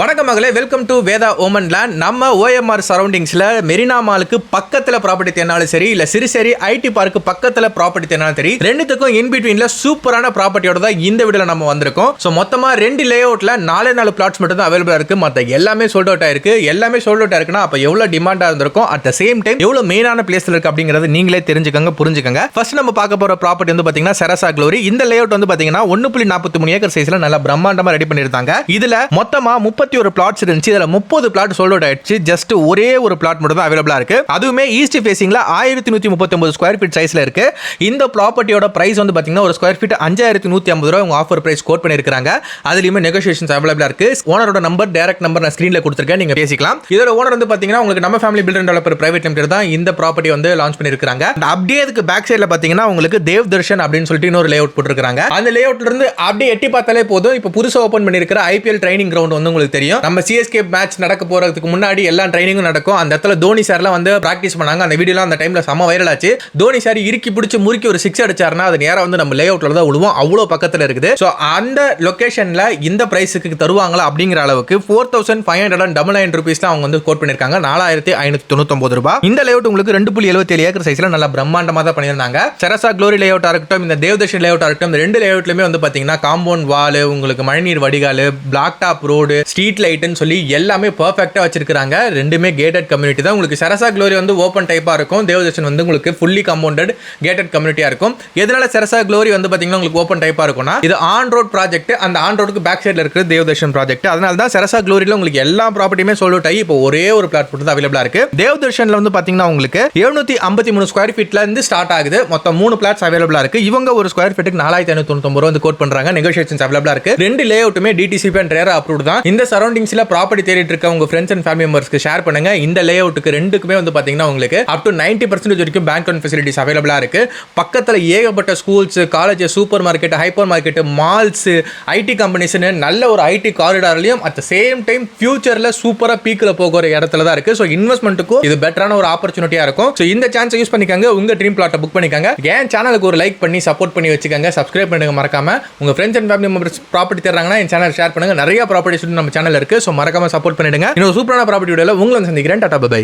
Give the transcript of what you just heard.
வணக்கம் மகளே welcome to Veda ஓமன் லேண்ட் நம்ம ஓஎம்ஆர் சரௌண்டிங்ஸில் மெரினா மாலுக்கு பக்கத்தில் ப்ராப்பர்ட்டி தேனாலும் சரி இல்லை சிறுசேரி ஐடி பார்க்கு பக்கத்தில் ப்ராப்பர்ட்டி தேனாலும் சரி ரெண்டுத்துக்கும் இன்பிட்வீனில் சூப்பரான ப்ராப்பர்ட்டியோட தான் இந்த வீடியோவில் நம்ம வந்திருக்கோம். ஸோ மொத்தமாக ரெண்டு லே அவுட்டில் நாலே நாலு பிளாட்ஸ் மட்டும் தான் அவைலபிளாக இருக்குது மற்ற எல்லாமே சோல்ட் அவுட் ஆயிருக்கு எல்லாமே சோல்ட் அவுட் ஆயிருக்குன்னா அப்போ எவ்வளோ டிமாண்டாக இருந்திருக்கும் அட் த சேம் டைம் எவ்வளோ மெயினான பிளேஸில் இருக்குது அப்படிங்கிறது நீங்களே தெரிஞ்சுக்கங்க புரிஞ்சுக்கங்க. ஃபர்ஸ்ட் நம்ம பார்க்க போகிற ப்ராப்பர்ட்டி வந்து பார்த்தீங்கன்னா செரசா க்ளோரி இந்த லே அவுட் வந்து பார்த்தீங்கன்னா ஒன்று புள்ளி நாற்பத்தி மூணு ஏக்கர் சைஸில் நல்லா பிரம்மாண்டமாக ரெடி பண்ணியிருந்தாங்க. இதில் மொத்தமாக முப்பத்தி ஒரு பிளாட்ஸ் இருந்துச்சு. இதில் முப்பது பிளாட் சோல்ட் அவுட் ஆயிடுச்சு. ஜஸ்ட் ஒரே ஒரு பிளாட் மட்டும் தான் அவைலபிளாக இருக்கு. அதுவுமே ஈஸ்ட் ஃபேசிங்ல ஆயிரத்தி நூற்றி முப்பத்தொம்பது ஸ்கொயர் ஃபீட் சைஸில் இருக்கு. இந்த ப்ராப்பர்ட்டியோட பிரைஸ் வந்து பார்த்தீங்கன்னா ஒரு ஸ்கொயர் ஃபீட் அஞ்சாயிரத்தி நூற்றி ஐம்பது ரூபா உங்க ஆஃபர் பிரைஸ் கோட் பண்ணியிருக்காங்க அதுலேயுமே நெகோசியேஷன்ஸ் அவைலபிளாக இருக்கு. ஓனரோட நம்பர் டேரக்ட் நம்பர் நான் ஸ்க்ரீனில் கொடுத்துருக்கேன். நீங்கள் பேசிக்கலாம். இதோட ஓனர் வந்து பார்த்தீங்கன்னா உங்களுக்கு நம்ம family builder developer private limited தான் இந்த ப்ராப்பர்ட்டி வந்து லான்ச் பண்ணியிருக்காங்க அப்படியே அதுக்கு பேக் சைடில் பார்த்தீங்கன்னா உங்களுக்கு தேவ் தர்ஷன் அப்படின்னு சொல்லிட்டு இன்னொரு லே அவுட் போட்டிருக்காங்க அந்த லே அவுட்ல இருந்து அப்படியே எட்டி பார்த்தாலே போதும். இப்போ புதுசாக ஓப்பன் பண்ணியிருக்கிற ஐபிஎல் ட்ரைனிங் கிரவுண்ட் வந்து உங்களுக்கு தெரியும். நம்ம சிஎஸ்கே மேட்ச் நடக்க போறதுக்கு முன்னாடி எல்லா ட்ரைனிங்கும் நடக்கும். அந்த இடத்துல தோனி சார்லாம் வந்து பிராக்டிஸ் பண்ணாங்க. அந்த வீடியோலாம் அந்த டைம்ல செம வைரல் ஆச்சு. தோனி சார் இறுக்கி பிடிச்சி முறுக்கி ஒரு சிக்ஸ் அடிச்சாருன்னா அது நேராக வந்து நம்ம லே அவுட்ல தான் விழுவோம். அவ்வளோ பக்கத்தில் இருக்குது. ஸோ அந்த லொகேஷன்ல இந்த பிரைஸுக்கு தருவாங்களா அப்படிங்கிற அளவுக்கு four thousand five hundred and double nine rupees அவங்க வந்து கோட் பண்ணியிருக்காங்க. நாலாயிரத்தி ஐநூத்தி தொண்ணூத்தொம்பது ரூபாய். இந்த லேஅவுட் உங்களுக்கு ரெண்டு புள்ளி எழுபத்தி ஏழு ஏக்கர் சைஸ்ல நல்லா பிரம்மாண்டமாக தான் பண்ணியிருந்தாங்க. செரசா க்ளோரி லேஅவுட்டா இருக்கட்டும் இந்த தேவதர்ஷன் லேஅவுட்டா இருக்கட்டும் இந்த ரெண்டு லேஅவுட்லையுமே வந்து பார்த்தீங்கன்னா காம்பவுண்ட் வால் உங்களுக்கு மழைநீர் வடிகால் பிளாக் டாப் ரோடு ஸ்ட்ரீட் லைட்னு சொல்லி எல்லாமே பர்ஃபெக்டாக வச்சிருக்காங்க ரெண்டுமே கேட்டட் கம்யூனிட்டி தான். உங்களுக்கு செரசா க்ளோரி வந்து ஓப்பன் டைப்பாக இருக்கும். தேவதர்ஷன் வந்து உங்களுக்கு ஃபுல்லி கம்பவுண்டட் கேட்டட் கம்யூனிட்டியாக இருக்கும். எதனால செரசா க்ளோரி வந்து பார்த்தீங்கன்னா உங்களுக்கு ஓப்பன் டைப்பாக இருக்கும்னா இது ஆன் ரோட் ப்ராஜெக்ட் அந்த ஆன் ரோடுக்கு பேக் சைடில் இருக்கிற தேவதர்ஷன் ப்ராஜெக்ட் அதனால தான் சரசா க்ளோரியில் உங்களுக்கு எல்லா ப்ராப்பர்ட்டியுமே sold ஆகி இப்போ ஒரே ஒரு பிளாட்ஃபார்ம் தான் அவைலபிளாக இருக்கு. தேவதர்ஷனில் வந்து பார்த்தீங்கன்னா உங்களுக்கு எழுநூத்தி ஐம்பத்தி மூணு ஸ்கொயர் ஃபீட்ல இருந்து ஸ்டார்ட் ஆகுது. மொத்தம் மூணு பிளாட்ஸ் அவைலபிளாக இருக்கு. இவங்க ஒரு ஸ்கொயர் ஃபீட்டுக்கு நாலாயிரத்தி ஐநூத்தி தொண்ணூத்தொம்பது ரூபா வந்து கோட் பண்ணுறாங்க நெகோசியேஷன்ஸ் அவைலபிளாக இருக்கு. ரெண்டு லே அவுட்டுமே டிடிசிபி அண்ட் ரேரா அப்ரூவ் தான். இந்த சரௌண்டிங்ஸில் ப்ராப்பர்ட்டி தேடிட்டு இருக்க உங்கள் ஃப்ரெண்ட்ஸ் அண்ட் ஃபேமிலி மெம்பர்ஸ்க்கு ஷேர் பண்ணுங்க. இந்த லே அவுட்டுக்கு ரெண்டுக்குமே வந்து பார்த்தீங்கன்னா உங்களுக்கு அப் டு நைன்டி பர்சன்டேஜ் வரைக்கும் பேங்க் லோன் ஃபெசிலிட்டிஸ் அவைலபிளாக இருக்கு. பக்கத்தில் ஏகப்பட்ட schools college super market hyper market malls IT கம்பெனிஸ்னு நல்ல ஒரு ஐடி காரிடார்லையும் அட் த சேம் டைம் ஃபியூச்சரில் சூப்பராக பீக்கில் போகிற இடத்துல தான் இருக்கு. ஸோ இன்வெஸ்ட்மெண்ட்டுக்கும் இது பெட்டரான ஒரு ஆப்பர்ச்சுனிட்டியாக இருக்கும். ஸோ இந்த சான்ஸை யூஸ் பண்ணிக்கங்க. உங்கள் ட்ரீம் பிளாட்டை புக் பண்ணிக்கங்க. ஏன் சேனலுக்கு ஒரு லைக் பண்ணி சப்போர்ட் பண்ணி வச்சுக்கோங்க. சப்ஸ்கிரைப் பண்ணுங்க மறக்காம. உங்கள் friends and family members property தர்றாங்கன்னா என் சேனல் ஷேர் பண்ணுங்க. நிறைய ப்ராப்பர்ட்டிஸ் நம்ம சேனல் இருக்கு. ஸோ மறக்காம சப்போர்ட் பண்ணிடுங்க. இன்னொரு சூப்பரான ப்ராப்பர்ட்டி வீடியோவில் உங்களை சந்திக்கிறேன். Tata bye